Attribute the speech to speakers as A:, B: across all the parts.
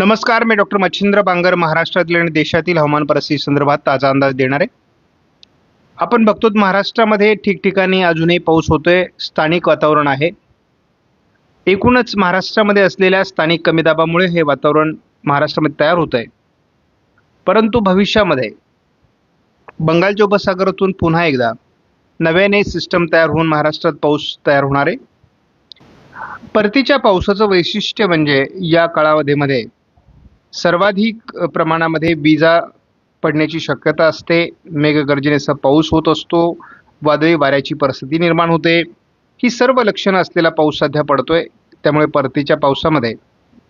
A: नमस्कार मी डॉक्टर मच्छिंद्र बांगर महाराष्ट्रातील आणि देशातील हवामान परिस्थिती संदर्भात ताजा अंदाज देणार. आहे आपण बघतो महाराष्ट्रामध्ये ठिकठिकाणी अजूनही पाऊस होतोय स्थानिक वातावरण आहे. एकूणच महाराष्ट्रामध्ये असलेल्या स्थानिक कमी दाबामुळे हे वातावरण महाराष्ट्रामध्ये तयार होत आहे परंतु भविष्यामध्ये बंगालच्या उपसागरातून पुन्हा एकदा नव्याने सिस्टम तयार होऊन महाराष्ट्रात पाऊस तयार होणार आहे. परतीच्या पावसाचं वैशिष्ट्य म्हणजे या कालावधीमध्ये सर्वाधिक प्रमाणामध्ये विजा पडण्याची शक्यता असते. मेघगर्जनेचा पाऊस होत असतो. वादळी वाऱ्याची परिस्थिती निर्माण होते. ही सर्व लक्षणं असलेला पाऊस सध्या पडतोय. त्यामुळे परतीच्या पावसामध्ये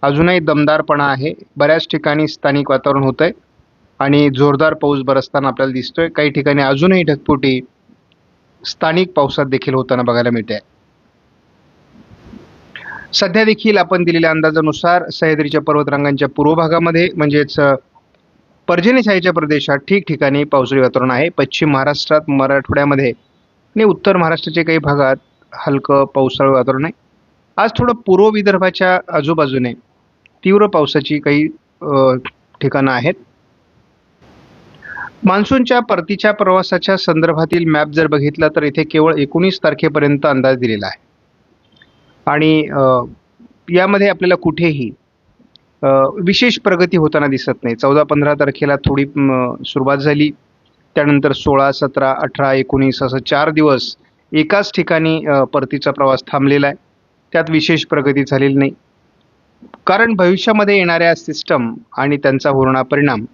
A: अजूनही दमदारपणा आहे. बऱ्याच ठिकाणी स्थानिक वातावरण होत आहे आणि जोरदार पाऊस बरसताना आपल्याला दिसतोय. काही ठिकाणी अजूनही ढगफुटी स्थानिक पावसात देखील होताना बघायला मिळते. आहे सध्या देखील आपण दिलेल्या अंदाजानुसार सह्याद्रीच्या पर्वतरांगांच्या पूर्व भागामध्ये म्हणजेच अ, पर्जन्य छायेच्या प्रदेशात ठिकठिकाणी पावसाळी वातावरण आहे. पश्चिम महाराष्ट्रात मराठवाड्यामध्ये आणि उत्तर महाराष्ट्राच्या काही भागात हलकं पावसाळी वातावरण आहे. आज थोडं पूर्व विदर्भाच्या आजूबाजूने तीव्र पावसाची काही ठिकाणं आहेत. मान्सूनच्या परतीच्या प्रवासाच्या संदर्भातील मॅप जर बघितला तर इथे केवळ एकोणीस तारखेपर्यंत अंदाज दिलेला आहे. आणि यामध्ये आपल्याला कुठेही विशेष प्रगती होताना दिसत नाही. चौदा पंधरा तारखेला थोडी सुरुवात झाली. त्यानंतर सोळा सतरा अठरा एकोणीस असं चार दिवस एकाच ठिकाणी परतीचा प्रवास थांबलेला आहे. त्यात विशेष प्रगती झालेली नाही. कारण भविष्यामध्ये येणाऱ्या सिस्टम आणि त्यांचा होणारा परिणाम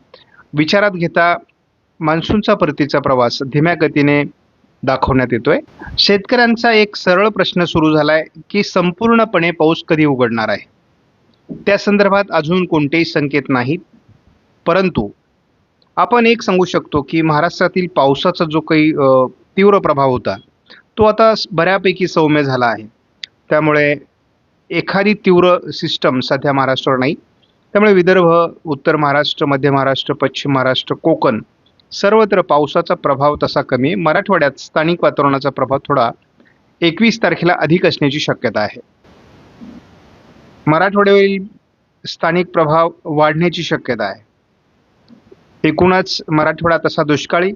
A: विचारात घेता मान्सूनचा परतीचा प्रवास धीम्या गतीने दाखवण्यात येतोय. शेतकऱ्यांचा एक सरळ प्रश्न सुरू झालाय की संपूर्णपणे पाऊस कधी उघडणार आहे? त्या संदर्भात अजून कोणतेही संकेत नाहीत. परंतु आपण एक सांगू शकतो की महाराष्ट्रातील पावसाचा जो काही तीव्र प्रभाव होता तो आता बऱ्यापैकी सौम्य झाला आहे. त्यामुळे एखादी तीव्र सिस्टम सध्या महाराष्ट्रावर नाही. त्यामुळे विदर्भ उत्तर महाराष्ट्र मध्य महाराष्ट्र पश्चिम महाराष्ट्र कोकण सर्वत्र पावसाचा प्रभाव तसा कमी मराठवाड्यात स्थानिक वातावरणाचा प्रभाव थोडा एकवीस तारखेला अधिक असण्याची शक्यता आहे. मराठवाड्यावरील स्थानिक प्रभाव वाढण्याची शक्यता आहे. एकूणच मराठवाडा तसा दुष्काळी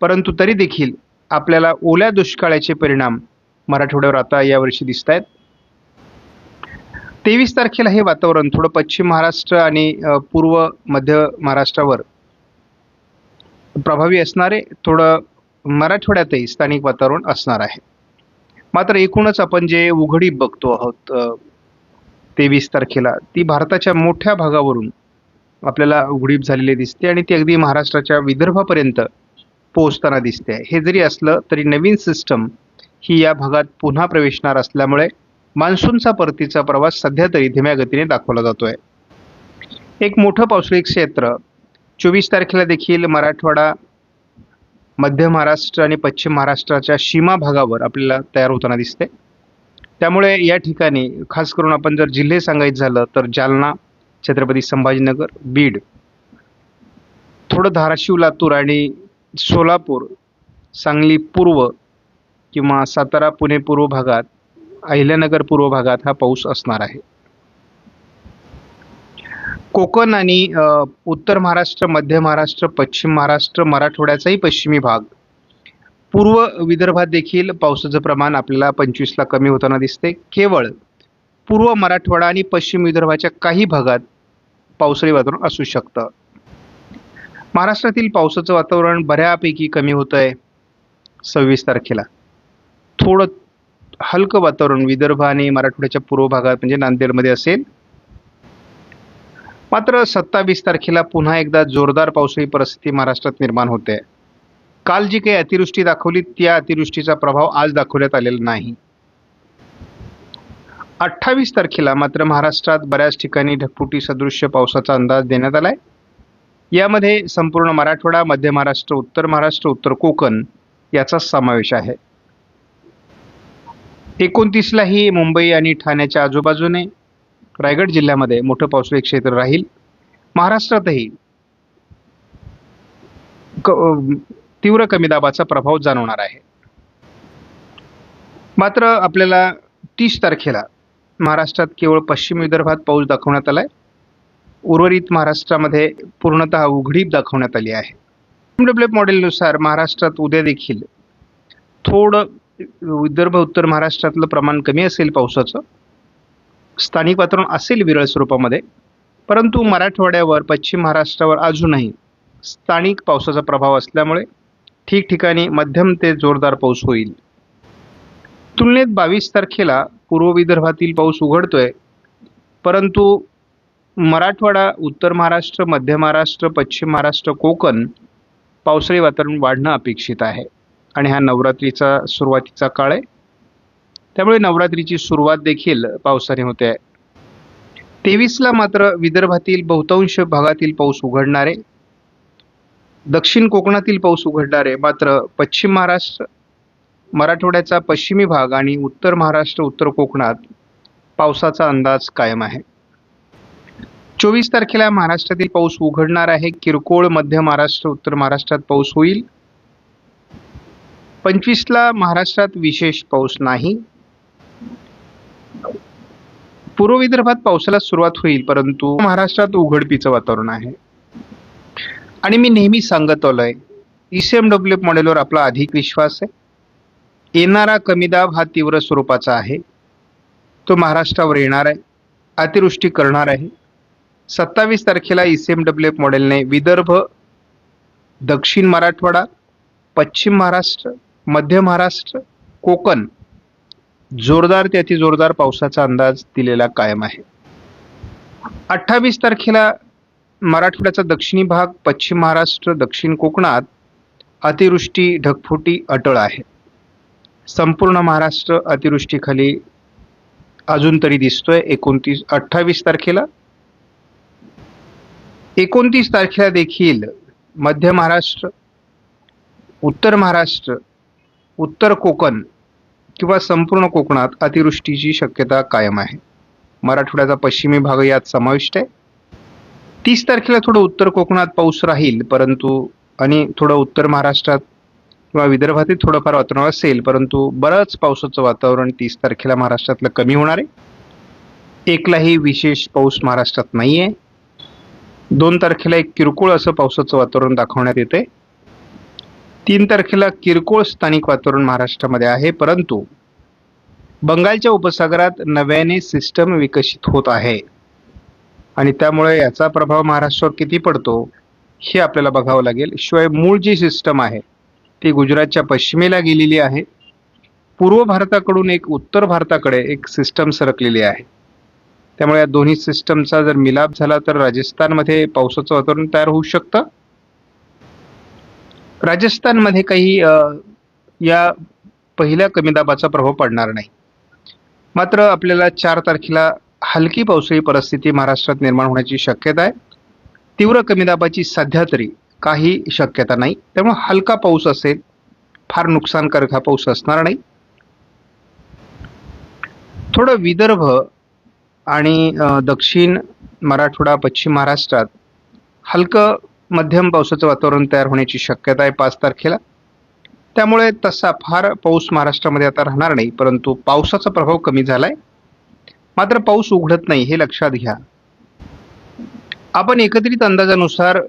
A: परंतु तरी देखील आपल्याला ओल्या दुष्काळाचे परिणाम मराठवाड्यावर आता यावर्षी दिसत आहेत तेवीस तारखेला हे वातावरण थोडं पश्चिम महाराष्ट्र आणि पूर्व मध्य महाराष्ट्रावर प्रभावी असणारे थोडं मराठवाड्यातही स्थानिक वातावरण असणार आहे. मात्र एकूणच आपण जे उघडी बघतो आहोत तेवीस तारखेला ती भारताच्या मोठ्या भागावरून आपल्याला उघडीप झालेली दिसते आणि ती अगदी महाराष्ट्राच्या विदर्भापर्यंत पोहोचताना दिसते. हे जरी असलं तरी नवीन सिस्टम ही या भागात पुन्हा प्रवेशणार असल्यामुळे मान्सूनचा परतीचा प्रवास सध्या तरी धीम्या गतीने दाखवला जातोय. एक मोठं पावसाळी क्षेत्र चोवीस तारखेला देखील मराठवाडा मध्य महाराष्ट्र आणि पश्चिम महाराष्ट्राच्या सीमा भागावर आपल्याला तयार होताना दिसते. त्यामुळे या ठिकाणी खास करून आपण जर जिल्हे सांगायचं झालं तर जालना छत्रपती संभाजीनगर बीड थोडं धाराशिव लातूर आणि सोलापूर सांगली पूर्व किंवा सातारा पुणे पूर्व भागात अहिल्यानगर पूर्व भागात हा पाऊस असणार आहे. कोकण आणि उत्तर महाराष्ट्र मध्य महाराष्ट्र पश्चिम महाराष्ट्र मराठवाड्याचाही पश्चिमी भाग. पूर्व विदर्भात देखील पावसाचं प्रमाण आपल्याला पंचवीसला कमी होताना दिसते. केवळ पूर्व मराठवाडा आणि पश्चिम विदर्भाच्या काही भागात पावसाळी वातावरण असू शकतं. महाराष्ट्रातील पावसाचं वातावरण बऱ्यापैकी कमी होत आहे सव्वीस तारखेला. थोडं हलकं वातावरण विदर्भ आणि मराठवाड्याच्या पूर्व भागात म्हणजे नांदेडमध्ये असेल मात्र सत्तावीस तारखेला पुन्हा एकदा जोरदार पावसाळी परिस्थिती महाराष्ट्रात निर्माण होते. काल जी काही अतिवृष्टी दाखवली त्या अतिवृष्टीचा प्रभाव आज दाखवण्यात आलेला नाही. अठ्ठावीस तारखेला मात्र महाराष्ट्रात बऱ्याच ठिकाणी ढगफुटी सदृश्य पावसाचा अंदाज देण्यात आला आहे यामध्ये संपूर्ण मराठवाडा मध्य महाराष्ट्र उत्तर महाराष्ट्र उत्तर कोकण याचा समावेश आहे. एकोणतीसलाही मुंबई आणि ठाण्याच्या आजूबाजूने रायगड जिल्ह्यामध्ये मोठं पावसाळी क्षेत्र राहील. महाराष्ट्रातही तीव्र कमी दाबाचा प्रभाव जाणवणार आहे. मात्र आपल्याला तीस तारखेला महाराष्ट्रात केवळ पश्चिम विदर्भात पाऊस दाखवण्यात आलाय. उर्वरित महाराष्ट्रामध्ये पूर्णतः उघडीप दाखवण्यात आली आहे. डब्ल्यू मॉडेलनुसार महाराष्ट्रात उद्या देखील थोडं विदर्भ उत्तर महाराष्ट्रातलं प्रमाण कमी असेल पावसाचं. स्थानिक वातावरण असेल विरळ स्वरूपामध्ये परंतु मराठवाड्यावर पश्चिम महाराष्ट्रावर अजूनही स्थानिक पावसाचा प्रभाव असल्यामुळे ठिकठिकाणी मध्यम ते जोरदार पाऊस होईल. तुलनेत बावीस तारखेला पूर्व विदर्भातील पाऊस उघडतोय परंतु मराठवाडा उत्तर महाराष्ट्र मध्य महाराष्ट्र पश्चिम महाराष्ट्र कोकण पावसाळी वातावरण वाढणं अपेक्षित आहे. आणि हा नवरात्रीचा सुरुवातीचा काळ आहे. त्यामुळे नवरात्रीची सुरुवात देखील पावसाने होते. आहे तेवीसला मात्र विदर्भातील बहुतांश भागातील पाऊस उघडणारे दक्षिण कोकणातील पाऊस उघडणारे मात्र पश्चिम महाराष्ट्र मराठवाड्याचा पश्चिमी भाग आणि उत्तर महाराष्ट्र उत्तर कोकणात पावसाचा अंदाज कायम आहे. चोवीस तारखेला महाराष्ट्रातील पाऊस उघडणार आहे. किरकोळ मध्य महाराष्ट्र उत्तर महाराष्ट्रात पाऊस होईल. पंचवीसला महाराष्ट्रात विशेष पाऊस नाही. पूर्व विदर्भात पावसाला सुरुवात होईल परंतु महाराष्ट्रात उघडपीचं वातावरण आहे. आणि मी नेहमी सांगत आलोय ईसीएमडब्ल्यू मॉडेलवर आपला अधिक विश्वास आहे. येणारा कमी दाब हा तीव्र स्वरूपाचा आहे. तो महाराष्ट्रावर येणार आहे अतिवृष्टी करणार आहे. सत्तावीस तारखेला ईसीएमडब्ल्यू मॉडेलने विदर्भ दक्षिण मराठवाडा पश्चिम महाराष्ट्र मध्य महाराष्ट्र कोकण जोरदार ते जोरदार पावसाचा अंदाज दिलेला कायम आहे. अठ्ठावीस तारखेला मराठवाड्याचा दक्षिणी भाग पश्चिम महाराष्ट्र दक्षिण कोकणात अतिवृष्टी ढगफुटी अटळ आहे. संपूर्ण महाराष्ट्र अतिवृष्टीखाली अजून तरी दिसतोय. एकोणतीस अठ्ठावीस तारखेला. एकोणतीस तारखेला देखील मध्य महाराष्ट्र उत्तर महाराष्ट्र उत्तर कोकण किंवा संपूर्ण कोकणात अतिवृष्टीची शक्यता कायम आहे. मराठवाड्याचा पश्चिमी भाग यात समाविष्ट आहे. तीस तारखेला थोडं उत्तर कोकणात पाऊस राहील परंतु आणि थोडं उत्तर महाराष्ट्रात किंवा विदर्भातील थोडंफार वातावरण असेल परंतु बरंच पावसाचं वातावरण तीस तारखेला महाराष्ट्रातलं कमी होणार आहे. एकलाही विशेष पाऊस महाराष्ट्रात नाही आहे दोन तारखेला एक किरकोळ असं पावसाचं वातावरण दाखवण्यात येते तीन तारखेला किरकोळ स्थानिक वातावरण महाराष्ट्रामध्ये आहे परंतु बंगालच्या उपसागरात नव्याने सिस्टम विकसित होत आहे. आणि त्यामुळे याचा प्रभाव महाराष्ट्रावर किती पडतो हे आपल्याला बघावं लागेल. शिवाय मूळ जी सिस्टम आहे ती गुजरातच्या पश्चिमेला गेलेली आहे. पूर्व भारताकडून एक उत्तर भारताकडे एक सिस्टम सरकलेली आहे. त्यामुळे या दोन्ही सिस्टमचा जर मिलाप झाला तर राजस्थानमध्ये पावसाचं वातावरण तयार होऊ शकतं. राजस्थानमध्ये काही या पहिल्या कमी दाबाचा प्रभाव पडणार नाही. मात्र आपल्याला चार तारखेला हलकी पावसाळी परिस्थिती महाराष्ट्रात निर्माण होण्याची शक्यता आहे. तीव्र कमी दाबाची सध्या तरी काही शक्यता नाही. त्यामुळे हलका पाऊस असेल फार नुकसानकारक हा पाऊस असणार नाही. थोडं विदर्भ आणि दक्षिण मराठवाडा पश्चिम महाराष्ट्रात हलकं मध्यम पावसाचं वातावरण तयार होण्याची शक्यता आहे पाच तारखेला. त्यामुळे तसा फार पाऊस महाराष्ट्रामध्ये आता राहणार नाही परंतु पावसाचा प्रभाव कमी झालाय. मात्र पाऊस उघडत नाही हे लक्षात घ्या. आपण एकत्रित अंदाजानुसार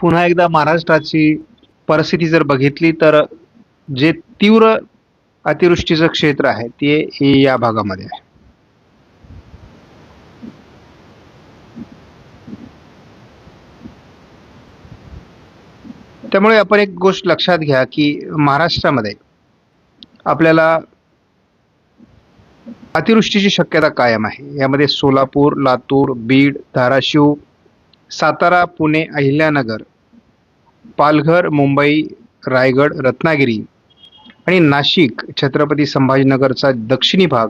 A: पुन्हा एकदा महाराष्ट्राची परिस्थिती जर बघितली तर जे तीव्र अतिवृष्टीचं क्षेत्र आहे ते हे या भागामध्ये आहे. त्यामुळे आपण एक गोष्ट लक्षात घ्या की महाराष्ट्रामध्ये आपल्याला अतिवृष्टीची शक्यता कायम आहे. यामध्ये सोलापूर लातूर बीड धाराशिव सातारा पुणे अहिल्यानगर पालघर मुंबई रायगड रत्नागिरी आणि नाशिक छत्रपती संभाजीनगरचा दक्षिणी भाग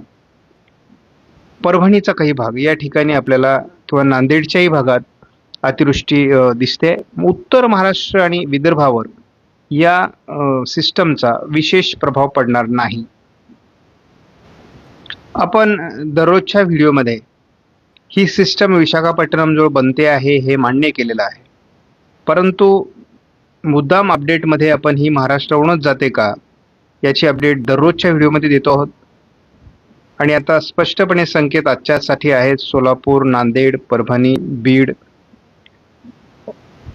A: परभणीचा काही भाग या ठिकाणी आपल्याला किंवा नांदेडच्याही भागात अतिवृष्टी दिसते. उत्तर महाराष्ट्र आणि विदर्भावर या सिस्टमचा विशेष प्रभाव पडणार नाही. आपण दररोजच्या व्हिडिओमध्ये ही सिस्टम विशाखापट्टणमजवळ बनते आहे हे मान्य केलेलं आहे. परंतु मुद्दाम अपडेटमध्ये आपण ही महाराष्ट्राहूनच जाते का याची अपडेट दररोजच्या व्हिडिओमध्ये देतो आहोत. आणि आता स्पष्टपणे संकेत आजच्यासाठी आहेत. सोलापूर नांदेड परभणी बीड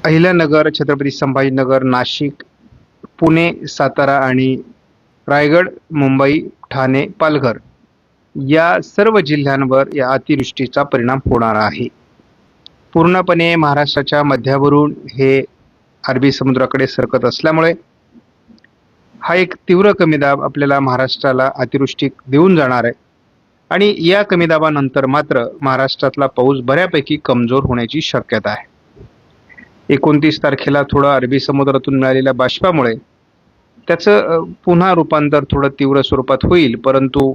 A: अहिल्यानगर छत्रपती संभाजीनगर नाशिक पुणे सातारा आणि रायगड मुंबई ठाणे पालघर या सर्व जिल्ह्यांवर या अतिवृष्टीचा परिणाम होणार आहे. पूर्णपणे महाराष्ट्राच्या मध्यावरून हे अरबी समुद्राकडे सरकत असल्यामुळे हा एक तीव्र कमी दाब आपल्याला महाराष्ट्राला अतिवृष्टी देऊन जाणार आहे. आणि या कमी दाबानंतर मात्र महाराष्ट्रातला पाऊस बऱ्यापैकी कमजोर होण्याची शक्यता आहे. एकोणतीस तारखेला थोडं अरबी समुद्रातून मिळालेल्या बाष्पामुळे त्याचं पुन्हा रूपांतर थोडं तीव्र स्वरूपात होईल परंतु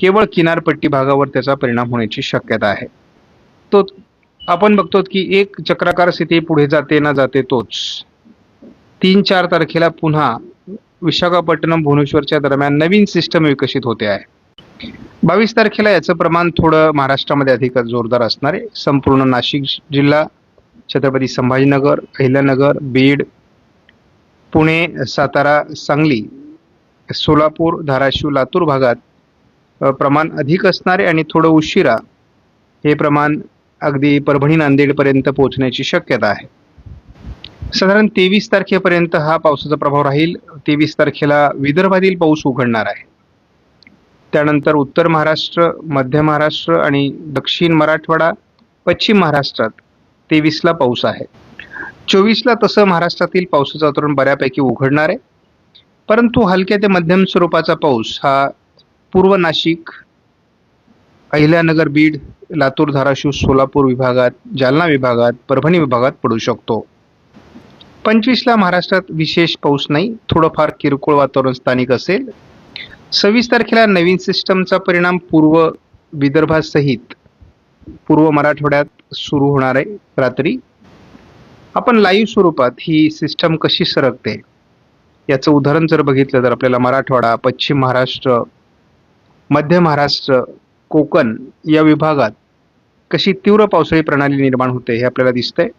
A: केवळ किनारपट्टी भागावर त्याचा परिणाम होण्याची शक्यता आहे. तो आपण बघतो की एक चक्राकार स्थिती पुढे जाते ना जाते तोच. तीन चार तारखेला पुन्हा विशाखापट्टणम भुवनेश्वरच्या दरम्यान नवीन सिस्टम विकसित होते आहे. बावीस तारखेला याचं प्रमाण थोडं महाराष्ट्रामध्ये अधिकच जोरदार असणार आहे. संपूर्ण नाशिक जिल्हा छत्रपती संभाजीनगर अहिल्यानगर बीड पुणे सातारा सांगली सोलापूर धाराशिव लातूर भागात प्रमाण अधिक असणारे आणि थोडं उशिरा हे प्रमाण अगदी परभणी नांदेडपर्यंत पोहोचण्याची शक्यता आहे. साधारण तेवीस तारखेपर्यंत हा पावसाचा प्रभाव राहील. तेवीस तारखेला विदर्भातील पाऊस उघडणार आहे. त्यानंतर उत्तर महाराष्ट्र मध्य महाराष्ट्र आणि दक्षिण मराठवाडा पश्चिम महाराष्ट्रात तेवीसला पाऊस आहे. चोवीसला तसं महाराष्ट्रातील पावसाचं वातावरण बऱ्यापैकी उघडणार आहे. परंतु हलक्या ते मध्यम स्वरूपाचा पाऊस हा पूर्व नाशिक अहिल्यानगर बीड लातूर धाराशिव सोलापूर विभागात जालना विभागात परभणी विभागात पडू शकतो. पंचवीसला महाराष्ट्रात विशेष पाऊस नाही थोडंफार किरकोळ वातावरण स्थानिक असेल. सव्वीस तारखेला नवीन सिस्टमचा परिणाम पूर्व विदर्भासहित पूर्व मराठवाड्यात सुरू होणार आहे रात्री. आपण लाईव्ह स्वरूपात ही सिस्टम कशी सरकते? याचं उदाहरण जर बघितलं तर आपल्याला मराठवाडा पश्चिम महाराष्ट्र मध्य महाराष्ट्र कोकण या विभागात कशी तीव्र पावसाळी प्रणाली निर्माण होते हे आपल्याला दिसतंय.